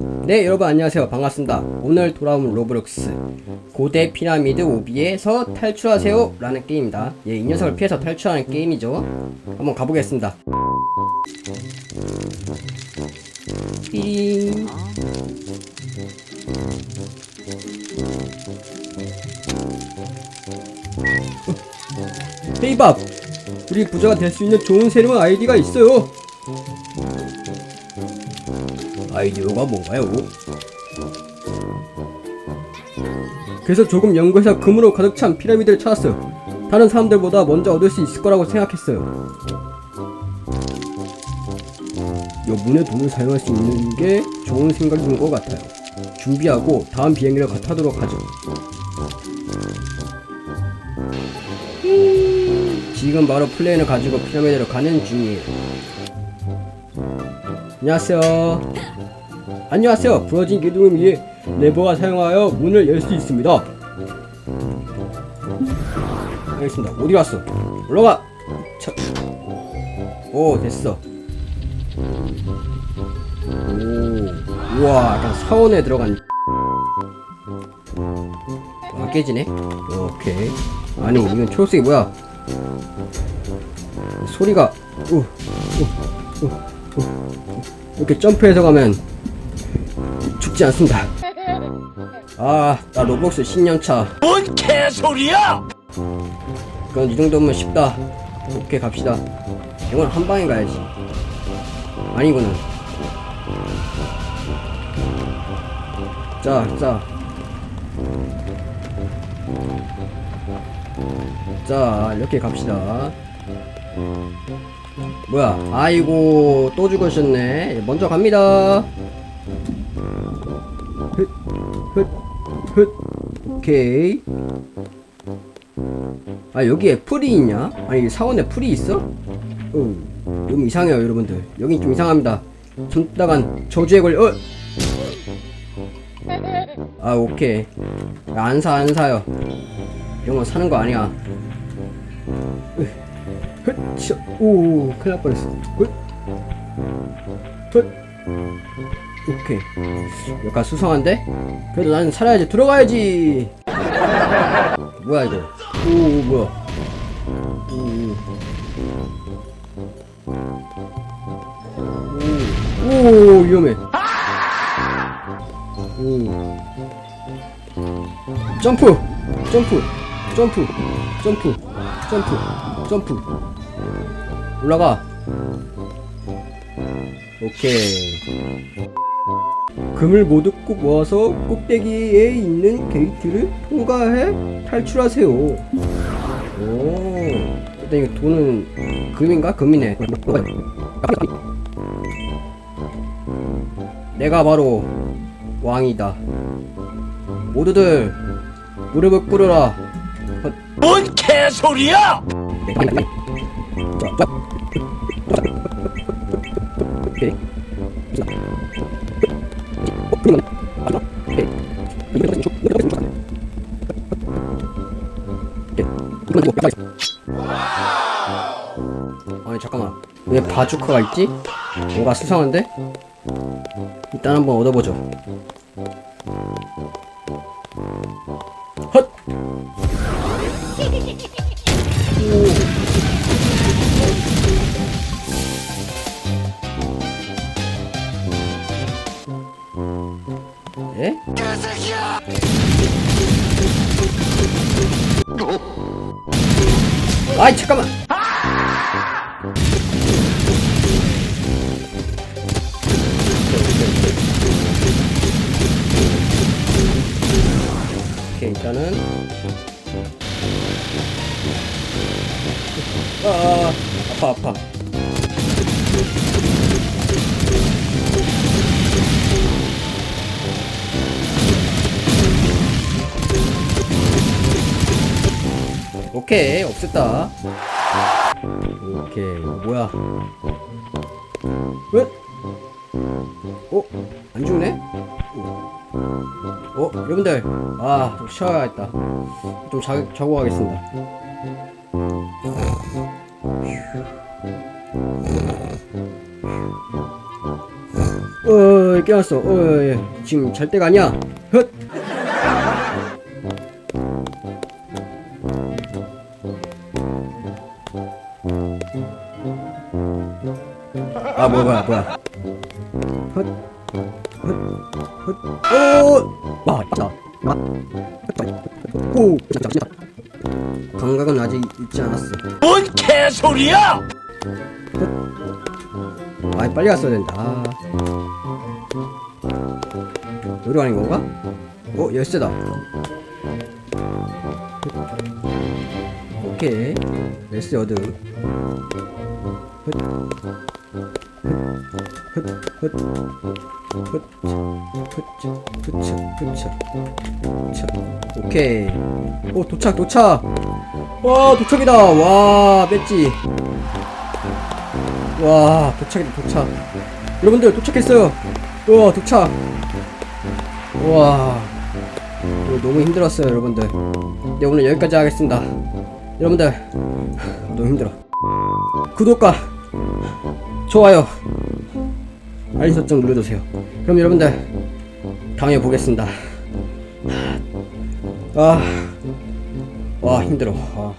네 여러분 안녕하세요. 반갑습니다. 오늘 돌아온 로브록스. 고대 피라미드 오비에서 탈출하세요 라는 게임입니다. 예, 이 녀석을 피해서 탈출하는 게임이죠. 한번 가보겠습니다. 삐링 헤이밥! 우리 부자가 될 수 있는 좋은 새로운 아이디가 있어요 아이디어가 뭔가요? 그래서 조금 연구해서 금으로 가득 찬 피라미드를 찾았어요. 다른 사람들보다 먼저 얻을 수 있을 거라고 생각했어요. 이 문의 돈을 사용할 수 있는 게 좋은 생각인 것 같아요. 준비하고 다음 비행기를 가 타도록 하죠. 지금 바로 플레인을 가지고 피라미드로 가는 중이에요. 안녕하세요. 안녕하세요. 부러진 기둥을 위해 레버가 사용하여 문을 열 수 있습니다. 알겠습니다. 어디 갔어? 올라가. 차. 오 됐어. 오, 우와, 약간 사원에 들어간. 아 깨지네. 오케이. 아니 이건 초록색이 뭐야? 소리가. 우, 우, 우, 우. 이렇게 점프해서 가면 죽지 않습니다. 아, 나 로벅스 10년차. 뭔 개소리야! 그건 이 정도면 쉽다. 오케이, 갑시다. 이건 한 방에 가야지. 아니구나. 자, 자. 자, 이렇게 갑시다. 뭐야, 아이고, 또 죽으셨네. 먼저 갑니다. 흑. 오케이. 아, 여기에 풀이 있냐? 아니, 사원에 풀이 있어? 어, 너무 이상해요, 여러분들. 여긴 좀 이상합니다. 손다간 저주에 걸려, 어! 아, 오케이. 야, 안 사, 안 사요. 이런 거 사는 거 아니야. 오, 큰일 날 뻔했어. 헛, 헛. 오케이. 약간 수상한데? 그래도 나는 살아야지. 들어가야지. 뭐야 이거? 오, 오 뭐야? 오, 오. 오, 오 위험해. 오. 점프, 점프, 점프, 점프, 점프, 점프. 올라가. 오케이. 금을 모두 꼭 모아서 꼭대기에 있는 게이트를 통과해 탈출하세요. 오. 일단 이거 돈은 금인가? 금이네. 내가 바로 왕이다. 모두들 무릎을 꿇어라. 뭔 개소리야! 오케이. 아니 잠깐만 왜 바주카가 있지? 뭔가 수상한데? 일단 한번 얻어보죠 헛! 예? 아이 잠깐만. 오케이 일단은. 아 아파 아파 오케이 없앴다 오케이 뭐야 왜? 어? 안 죽네? 어? 여러분들 아 좀 쉬어야겠다 좀 자, 자고 가겠습니다 어, 깨웠어. 어. 지금 잘 때가 아니야. 헛. 아 뭐야 뭐야 헛. 헛. 헛. 오! 와 맞다 맞. 오! 진짜 감각은 아직 잊지 않았어 뭔 개소리야! 아 빨리 갔어야 된다 아. 요리 아닌 건가? 어 열쇠다 오케이 열쇠 얻음 헛. 오케이. 오 도착 도착. 와 도착이다. 와 뺐지. 와 도착이다 도착 여러분들 도착했어요 우와 도착 우와 너무 힘들었어요 여러분들 네 오늘 여기까지 하겠습니다 여러분들 너무 힘들어 구독과 좋아요. 알림 설정 눌러주세요. 그럼 여러분들 다음에 보겠습니다. 아, 와 힘들어. 아.